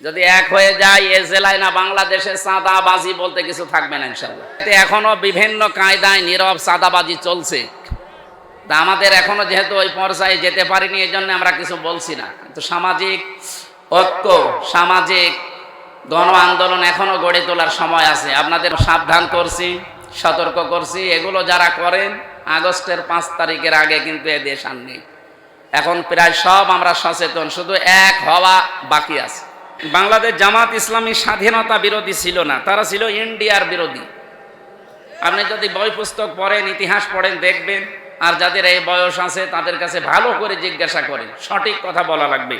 যদি এক হয়ে যায় এ জেলায় না বাংলাদেশে চাঁদাবাজি বলতে কিছু থাকবে না ইনশাল্লাহ এখনও বিভিন্ন কায়দায় নীরব চাঁদাবাজি চলছে। তা আমাদের এখনও যেহেতু ওই পর্যায়ে যেতে পারিনি এই জন্য আমরা কিছু বলছি না। কিন্তু সামাজিক ঐক্য, সামাজিক গণ আন্দোলন এখনও গড়ে তোলার সময় আছে। আপনাদের সাবধান করছি, সতর্ক করছি। এগুলো যারা করেন, আগস্টের পাঁচ তারিখের আগে কিন্তু এ দেশ আর নেই। এখন প্রায় সব আমরা সচেতন, শুধু এক হওয়া বাকি আছে। বাংলাদেশ জামাত ইসলামী স্বাধীনতা বিরোধী ছিল না, তারা ছিল ইন্ডিয়ার বিরোধী। আপনি যদি বই পুস্তক পড়েন, ইতিহাস পড়েন, দেখবেন, আর যাদের এই বয়স আছে, তাদের কাছে ভালো করে জিজ্ঞাসা করেন, সঠিক কথা বলা লাগবে।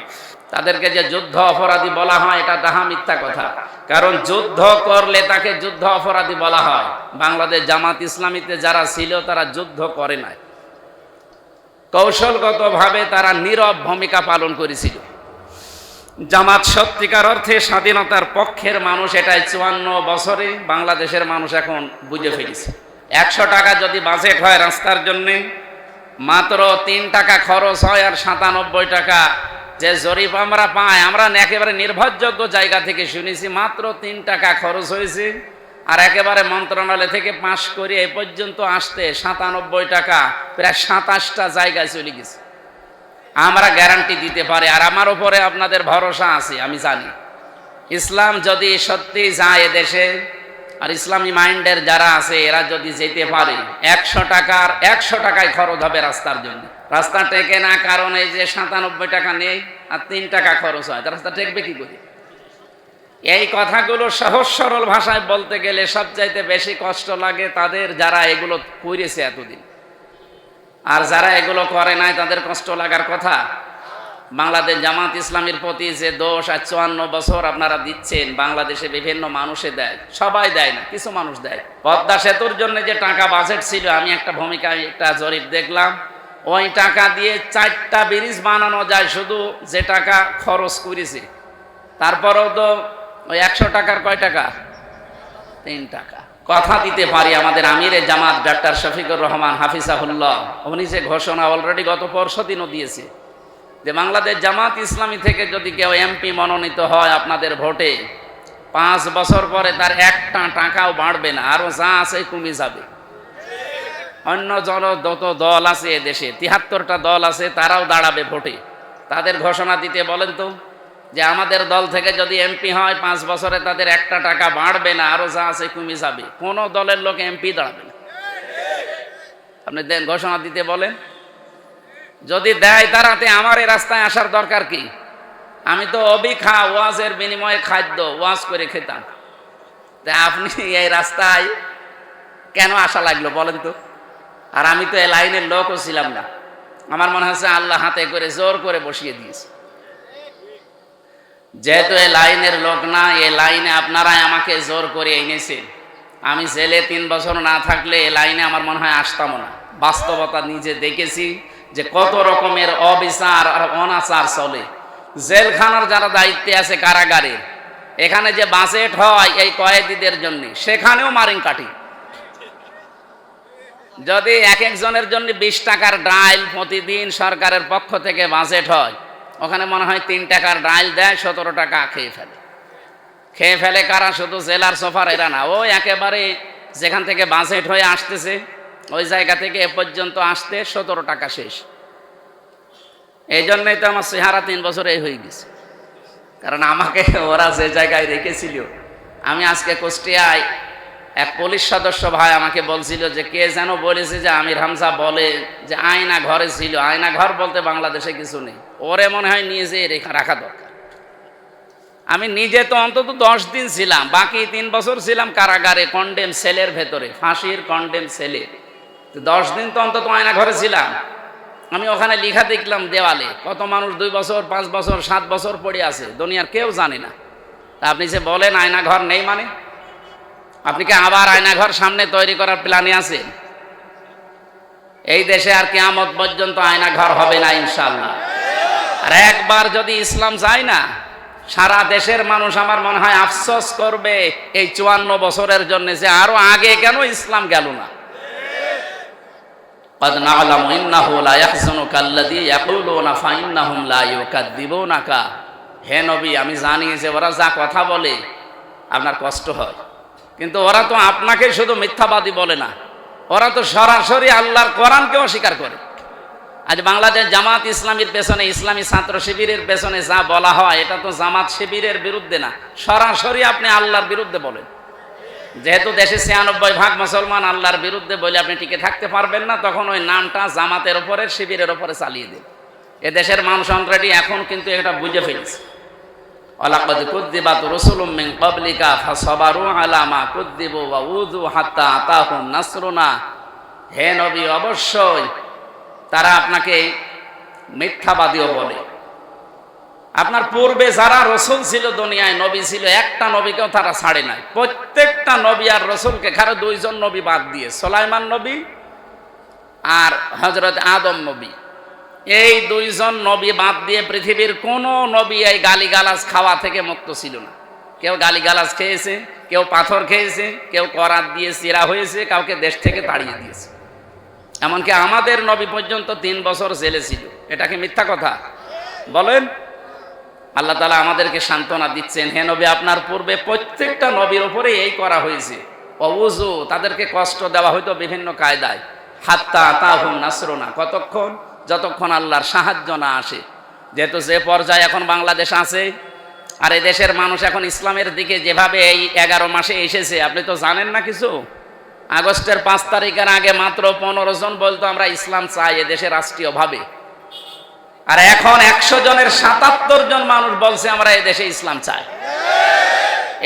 তাদেরকে যে যুদ্ধ অপরাধী বলা হয়, এটা দাহা মিথ্যা কথা। কারণ যুদ্ধ করলে তাকে যুদ্ধ অপরাধী বলা হয়। বাংলাদেশ জামাত ইসলামীতে যারা ছিল, তারা যুদ্ধ করে নাই। কৌশলগতভাবে তারা নীরব ভূমিকা পালন করেছিল। জামাত সত্যিকার অর্থে স্বাধীনতার পক্ষের মানুষ এটাই চুয়ান্ন বছরে বাংলাদেশের মানুষ এখন বুঝে ফেলেছে। একশো টাকা যদি বাজেট হয় রাস্তার জন্যে, মাত্র তিন টাকা খরচ হয় আর সাতানব্বই টাকা যে জরিপ আমরা পাই, আমরা একেবারে নির্ভরযোগ্য জায়গা থেকে শুনেছি, মাত্র তিন টাকা খরচ হয়েছে আর একেবারে মন্ত্রণালয় থেকে পাশ করে এ পর্যন্ত আসতে সাতানব্বই টাকা, প্রায় সাতাশটা জায়গায় চলে গেছে। আমরা গ্যারান্টি দিতে পারি, আর আমার উপরে আপনাদের ভরসা আছে, আমি জানি। ইসলাম যদি সত্যি যায় এদেশে, আর ইসলামী মাইন্ডের যারা আছে, এরা যদি যেতে পারে, একশো টাকার, একশো টাকায় খরচ হবে রাস্তার জন্য। রাস্তা টেকে না, কারণ এই যে সাতানব্বই টাকা নেই, আর তিন টাকা খরচ হয়, রাস্তা টেকবে কি করে? এই কথাগুলো সহজ সরল ভাষায় বলতে গেলে সবচাইতে বেশি কষ্ট লাগে তাদের যারা এগুলো করেছে এতদিন। আর যারা এগুলো করে নাই, তাদের কষ্ট লাগার কথা। বাংলাদেশ জামাত ইসলামের প্রতি যে দোষ আর চুয়ান্ন বছর আপনারা দিচ্ছেন, বাংলাদেশে বিভিন্ন মানুষে দেয়। সবাই দেয় না, কিছু মানুষ দেয়। পদ্মা সেতুর জন্য যে টাকা বাজেট ছিল, আমি একটা ভূমিকা, একটা জরিপ দেখলাম। ওই টাকা দিয়ে চারটা ব্রিজ বানানো যায়, শুধু যে টাকা খরচ করেছে। তারপরেও তো ওই একশো টাকার কয় টাকা? তিন টাকা। কথা দিতে পারি আমাদের আমিরে জামাত, ডাক্তার শফিকুর রহমান, হাফিজাহুল্লাহ। উনি যে ঘোষণা অলরেডি গত পরশু দিনও দিয়েছে যে বাংলাদেশ জামাত ইসলামী থেকে যদি কেউ এমপি মনোনীত হয় আপনাদের ভোটে, পাঁচ বছর পরে তার একটা টাকাও বাড়বে না, আরও যা আছে কমে যাবে। অন্য জন যত দল আছে এ দেশে তিয়াত্তরটা দল আছে তারাও দাঁড়াবে ভোটে। তাদের ঘোষণা দিতে বলেন তো। যে আমাদের দল থেকে যদি এমপি হয়, পাঁচ বছরে তাদের একটা টাকা বাড়বে না আরও যা আছে কমে যাবে। কোনো দলের লোক এমপি দাঁড়াবে না। আপনি দেন, ঘোষণা দিতে বলেন। যদি দেয় তারাতে আমার এই রাস্তায় আসার দরকার কি? আমি তো অবিখা ওয়াজের বিনিময়ে খাদ্য ওয়াজ করে খেতাম। তা আপনি এই রাস্তায় কেন আসা লাগল বলেন তো? আর আমি তো এই লাইনের লোকও ছিলাম না। আমার মনে হচ্ছে আল্লাহ হাতে করে জোর করে বসিয়ে দিয়েছে। যেহেতু এই লাইনের লোক না এই লাইনে আপনারাই আমাকে জোর করে এনেছেন। আমি জেলে তিন বছর না থাকলে এই লাইনে আমার মনে হয় আসতাম না। বাস্তবতা নিজে দেখেছি যে কত রকমের অবিচার আর অনাচার চলে। জেলখানার যারা দায়িত্বে আছে কারাগারের এখানে যে বাজেট হয় এই কয়েদিদের জন্য, সেখানেও মারিং কাটি। যদি এক একজনের জন্য বিশ টাকার ডাইল প্রতিদিন সরকারের পক্ষ থেকে বাজেট হয় ওখানে মনে হয় তিন টাকার ডাইল দেয়, সতেরো টাকা খেয়ে ফেলে। খেয়ে ফেলে কারা? শুধু জেলার সোফার এরা না। ও একেবারে যেখান থেকে বাজেট হয়ে আসতেছে, ওই জায়গা থেকে এ পর্যন্ত আসতে সতেরো টাকা শেষ। এই জন্যই তো আমার চেহারা তিন বছর হয়ে গেছে। কারণ আমাকে ওরা যে জায়গায় রেখেছিল, আমি আজকে কুষ্টিয়ায় এক পুলিশ সদস্য ভাই আমাকে বলছিল যে, কে যেন বলেছে যে আমির হামজা বলে যে আয়না ঘরে ছিল। আয়না ঘর বলতে বাংলাদেশে কিছু নেই। ওরে মনে হয় নিয়ে যেয়ে রেখা রাখা দরকার। আমি নিজে তো অন্তত দশ দিন ছিলাম, বাকি তিন বছর ছিলাম কারাগারে কন্ডেম সেলের ভেতরে, ফাঁসির কন্ডেম সেলে দশ দিন তো অন্তত আয়না ঘরে ছিলাম। আমি ওখানে লিখা দেখলাম দেওয়ালে, কত মানুষ দুই বছর, পাঁচ বছর, সাত বছর পড়ে আছে, দুনিয়ার কেউ জানে না। তা আপনি যে বলেন আয়না ঘর নেই মানে? আপনি কি আবার আয়না ঘর সামনে তৈরি করার প্ল্যানে আছেন এই দেশে আর কেয়ামত পর্যন্ত আয়না ঘর হবে না ইনশাল্লাহ আর একবার যদি ইসলাম যায় না সারা দেশের মানুষ আমার মনে হয় আফসোস করবে এই চুয়ান্ন বছরের জন্য যে আরো আগে কেন ইসলাম গেল না قد نعلم إنه لا يحزنك الذي يقولون فإنهم لا يكذبونك হে নবী আমি জানি যে ওরা যা কথা বলে আপনার কষ্ট হয় কিন্তু ওরা তো আপনাকে শুধু মিথ্যাবাদী বলে না। ওরা তো সরাসরি আল্লাহর কোরআনকে অস্বীকার করে। আজ বাংলাদেশ জামাত ইসলামীর পেছনে, ইসলামী ছাত্র শিবিরের পেছনে যা বলা হয়, এটা তো জামাত শিবিরের বিরুদ্ধে না। সরাসরি আপনি আল্লাহর বিরুদ্ধে বলেন। যেহেতু দেশে ছিয়ানব্বই ভাগ মুসলমান আল্লাহর বিরুদ্ধে বলে আপনি টিকে থাকতে পারবেন না, তখন ওই নামটা জামাতের ওপরে শিবিরের ওপরে চালিয়ে দিন। এ দেশের মানুষ অলরেডি এখন কিন্তু এটা বুঝে ফেলছে। কুদ্দিবাত রসুলুম মিন ক্বাবলিকা ফাসাবারু আলা মা কুদ্দিবু ওয়া উযু হাত্তা আতাহুম নাসরুনা। হে নবী, অবশ্যই তারা আপনাকে মিথ্যাবাদীও বলে। আপনার পূর্বে যারা রসুল ছিল দুনিয়ায়, নবী ছিল, একটা নবীকেও তারা ছাড়ে নাই। প্রত্যেকটা নবী আর রসুলকে খারে দুইজন নবী বাদ দিয়ে, সোলাইমান নবী আর হজরত আদম নবী। এই দুইজন নবী বাদ দিয়ে পৃথিবীর কোনো নবী এই গালিগালাজ খাওয়া থেকে মুক্ত ছিল না। কেউ গালিগালাজ খেয়েছে, কেউ পাথর খেয়েছে, কেউ করাত দিয়ে চিরা হয়েছে, কাউকে দেশ থেকে তাড়িয়ে দিয়েছে। এমনকি আমাদের নবী পর্যন্ত তিন বছর জেলে ছিল। এটা কি মিথ্যা কথা? বলেন। আল্লাহ তালা আমাদেরকে সান্ত্বনা দিচ্ছেন, হে নবী, আপনার পূর্বে প্রত্যেকটা নবীর ওপরে এই করা হয়েছে। অবুজু, তাদেরকে কষ্ট দেওয়া হয়তো বিভিন্ন কায়দায়। হাত্তা তাহুম নাসরোনা। কতক্ষণ? যতক্ষণ আল্লাহর সাহায্য না আসে। যেহেতু যে পর্যায়ে এখন বাংলাদেশ আছে, আর এই দেশের মানুষ এখন ইসলামের দিকে যেভাবে এই এগারো মাসে এসেছে, আপনি তো জানেন না কিছু? আগস্টের পাঁচ তারিখের আগে মাত্র পনেরো জন বলতো আমরা ইসলাম চাই এ দেশে রাষ্ট্রীয়ভাবে। আর এখন একশো জনের সাতাত্তর জন মানুষ বলছে আমরা এই দেশে ইসলাম চাই।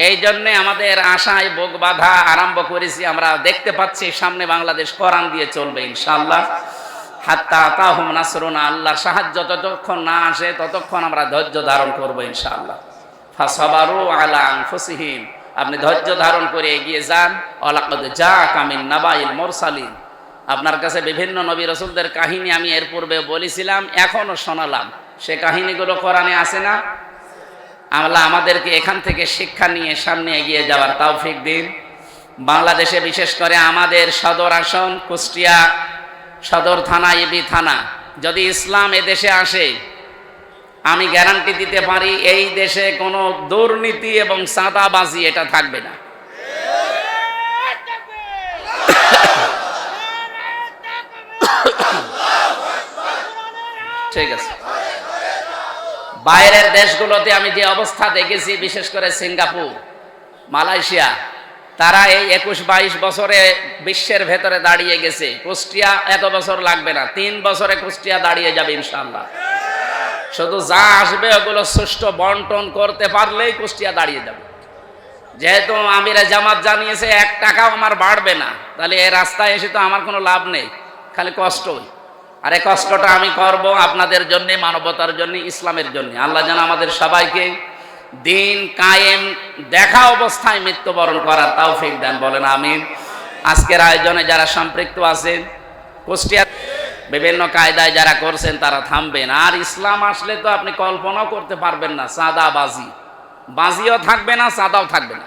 এই জন্যে আমাদের আশায় বোক বাধা আরম্ভ করেছি, আমরা দেখতে পাচ্ছি সামনে বাংলাদেশ কোরআন দিয়ে চলবে ইনশাল্লাহ হাত্তা তাহুম আল্লাহর সাহায্য যতক্ষণ না আসে ততক্ষণ আমরা ধৈর্য ধারণ করব ইনশাআল্লাহ। ফাসাবারু আলা আনফুসিহিম, আপনি ধৈর্য ধারণ করে এগিয়ে যান। অলাকদ যা কামিন নাবাইল মোরসালিন। আপনার কাছে বিভিন্ন নবী রসুলদের কাহিনী আমি এর পূর্বে বলেছিলাম এখনও শোনালাম। সে কাহিনীগুলো কোরআনে আসে না? আমরা আমাদেরকে এখান থেকে শিক্ষা নিয়ে সামনে এগিয়ে যাওয়ার তাওফিক দিন। বাংলাদেশে বিশেষ করে আমাদের সদর আসন কুষ্টিয়া সদর থানা ইবি থানা। যদি ইসলাম এ দেশে আসে, আমি গ্যারান্টি দিতে পারি, এই দেশে কোনো দুর্নীতি এবং চাঁদাবাজি এটা থাকবে না। ঠিক আছে। বাইরের দেশগুলোতে আমি যে অবস্থা দেখেছি, বিশেষ করে সিঙ্গাপুর, মালয়েশিয়া তারা এই একুশ বাইশ বছরে বিশ্বের ভেতরে দাঁড়িয়ে গেছে। কুষ্টিয়া এত বছর লাগবে না। তিন বছরে কুষ্টিয়া দাঁড়িয়ে যাবে ইনশাল্লাহ শুধু যা আসবে ওগুলো সুষ্ঠু বন্টন করতে পারলেই কুষ্টিয়া দাঁড়িয়ে যাবে। যেহেতু আমিরা জামাত জানিয়েছে, এক টাকাও আমার বাড়বে না। তাহলে এই রাস্তায় এসে তো আমার কোনো লাভ নেই। খালি কষ্টই। আর এই কষ্টটা আমি করব আপনাদের জন্যে, মানবতার জন্য, ইসলামের জন্য। আল্লাহ যেন আমাদের সবাইকে দিন কায়েম, দেখা অবস্থায় মৃত্যুবরণ করার তৌফিক দেন, বলেন আমিন। আজকের আয়োজনে যারা সম্পৃক্ত আছেন, কুষ্টিয়া বিভিন্ন কায়দায় যারা করছেন, তারা থামবেন। আর ইসলাম আসলে তো আপনি কল্পনাও করতে পারবেন না সাদা বাজি বাজিও থাকবে না সাদাও থাকবে না।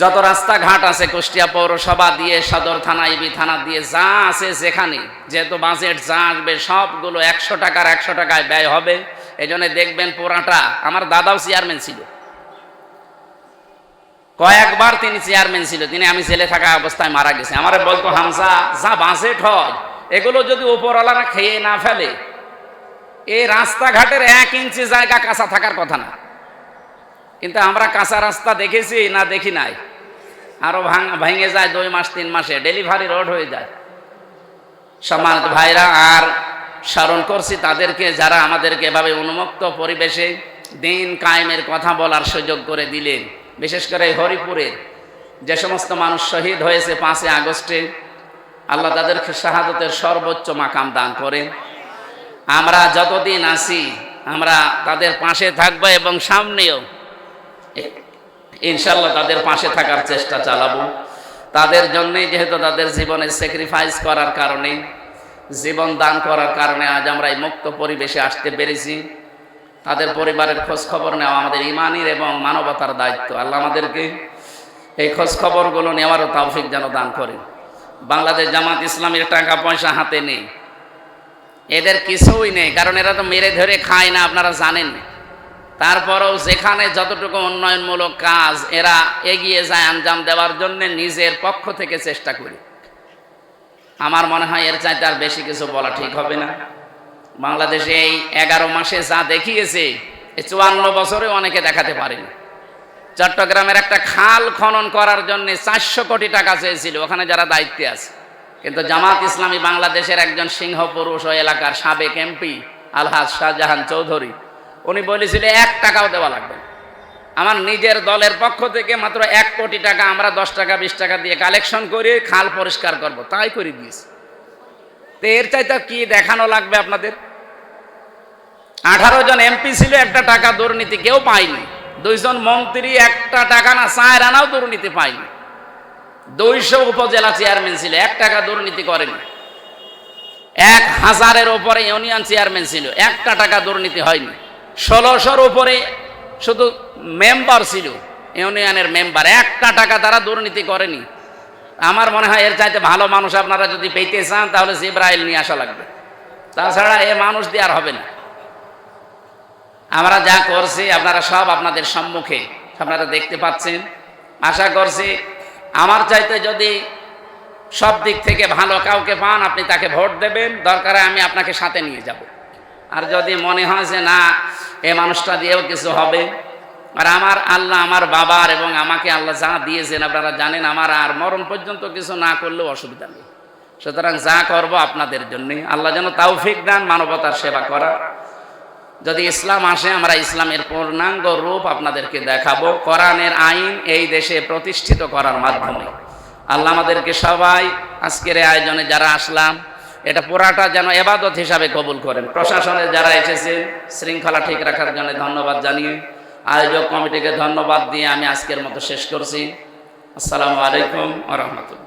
যত রাস্তাঘাট আছে কুষ্টিয়া পৌরসভা দিয়ে, সদর থানা, ইবি থানা দিয়ে, যা আছে যেখানে, যেহেতু বাজেট যা আসবে, সবগুলো একশো টাকার একশো টাকায় ব্যয় হবে। এই জন্য দেখবেন পুরাটা। আমার দাদাও চেয়ারম্যান ছিল। কয়েকবার তিনি চেয়ারম্যান ছিল। তিনি আমি জেলে থাকা অবস্থায় মারা গেছে। আমার বলতো হামসা যা বাজেট হয় এগুলো যদি উপরওয়ালারা খেয়ে না ফেলে, এই রাস্তাঘাটের এক ইঞ্চি জায়গা কাঁচা থাকার কথা না। কিন্তু আমরা কাঁচা রাস্তা দেখেছি না দেখি নাই। আরও ভাঙ, ভেঙে যায় দুই মাস, তিন মাসে। ডেলিভারি রোড হয়ে যায়। সম্মানিত ভাইরা, আর স্মরণ করছি তাদেরকে, যারা আমাদেরকে এভাবে উন্মুক্ত পরিবেশে দিন কায়েমের কথা বলার সুযোগ করে দিলেন বিশেষ করে হরিপুরে যে সমস্ত মানুষ শহীদ হয়েছে পাঁচই আগস্টে, আল্লাহ তাদেরকে শাহাদতের সর্বোচ্চ মাকাম দান করেন। আমরা যতদিন আছি, আমরা তাদের পাশে থাকব এবং সামনেও ইনশাল্লাহ তাদের পাশে থাকার চেষ্টা চালাবো। তাদের জন্যই যেহেতু তাদের জীবনে স্যাক্রিফাইস করার কারণে জীবন দান করার কারণে আজ আমরা এই মুক্ত পরিবেশে আসতে পেরেছি। তাদের পরিবারের খোঁজ খবর নেওয়া আমাদের ইমানির এবং মানবতার দায়িত্ব। আল্লাহ আমাদেরকে এই খোঁজ খবরগুলো নেওয়ারও তাওফিক যেন দান করেন। বাংলাদেশ জামাত ইসলামের টাকা পয়সা হাতে নেই। এদের কিছুই নেই, কারণ এরা তো মেরে ধরে খায় না, আপনারা জানেন। তারপরেও যেখানে যতটুকু উন্নয়নমূলক কাজ, এরা এগিয়ে যায় আঞ্জাম দেওয়ার জন্য নিজের পক্ষ থেকে চেষ্টা করি। আমার মনে হয় এর চাইতে আর বেশি কিছু বলা ঠিক হবে না। বাংলাদেশে এই এগারো মাসে যা দেখিয়েছে, এই চুয়ান্ন বছরে অনেকে দেখাতে পারেনি। চট্টগ্রামের একটা খাল খনন করার জন্য চারশো কোটি টাকা চেয়েছিল, ওখানে যারা দায়িত্বে আছে। কিন্তু জামাত ইসলামী বাংলাদেশের একজন সিংহ পুরুষ ও এলাকার সাবেক এমপি আলহাজ শাহজাহান চৌধুরী, উনি বলেছিল, এক টাকাও দেওয়া লাগবে না। আমার নিজের দলের পক্ষ থেকে মাত্র এক কোটি টাকা, আমরা দশ টাকা, বিশ টাকা দিয়ে কালেকশন করে খাল পরিষ্কার করব। তাই করে দিয়েছি। তো এর চাইতে কি দেখানো লাগবে আপনাদের? আঠারো জন এমপি ছিল, একটা টাকা দুর্নীতি কেউ পায়নি। দুইজন মন্ত্রী, একটা টাকা না চার আনাও দুর্নীতি পায়নি। দুইশো উপজেলা চেয়ারম্যান ছিল, এক টাকা দুর্নীতি করেনি। এক হাজারের ওপরে ইউনিয়ন চেয়ারম্যান ছিল, একটা টাকা দুর্নীতি হয়নি। ষোলোশোর উপরে শুধু মেম্বার ছিল, ইউনিয়নের মেম্বার। একটা টাকা তারা দুর্নীতি করেনি। আমার মনে হয় এর চাইতে ভালো মানুষ আপনারা যদি পেতে চান, তাহলে জিব্রাইল নিয়ে আসা লাগবে। তাছাড়া এ মানুষ দিয়ে আর হবে না। আমরা যা করছি, আপনারা সব আপনাদের সম্মুখে আপনারা দেখতে পাচ্ছেন। আশা করছি আমার চাইতে যদি সব দিক থেকে ভালো কাউকে পান, আপনি তাকে ভোট দেবেন। দরকারে আমি আপনাকে সাথে নিয়ে যাব। আর যদি মনে হয় যে না, এ মানুষটা দিয়েও কিছু হবে। আর আমার আল্লাহ, আমার বাবার এবং আমাকে আল্লাহ যা দিয়েছেন, আপনারা জানেন, আমার আর মরণ পর্যন্ত কিছু না করলেও অসুবিধা নেই। সুতরাং যা করব আপনাদের জন্যে। আল্লাহ যেন তাওফিক দেন, মানবতার সেবা করা। যদি ইসলাম আসে, আমরা ইসলামের পূর্ণাঙ্গ রূপ আপনাদেরকে দেখাবো। কোরআনের আইন এই দেশে প্রতিষ্ঠিত করার মাধ্যমে। আল্লাহ আমাদেরকে সবাই আজকের আয়োজনে যারা আসলাম এটা পুরাটা যেন এবাদত হিসাবে কবুল করেন। প্রশাসনে যারা এসেছেন, শৃঙ্খলা ঠিক রাখার জন্য ধন্যবাদ জানিয়ে আয়োজক কমিটিকে ধন্যবাদ দিয়ে আমি আজকের মতো শেষ করছি। আসসালামু আলাইকুম আ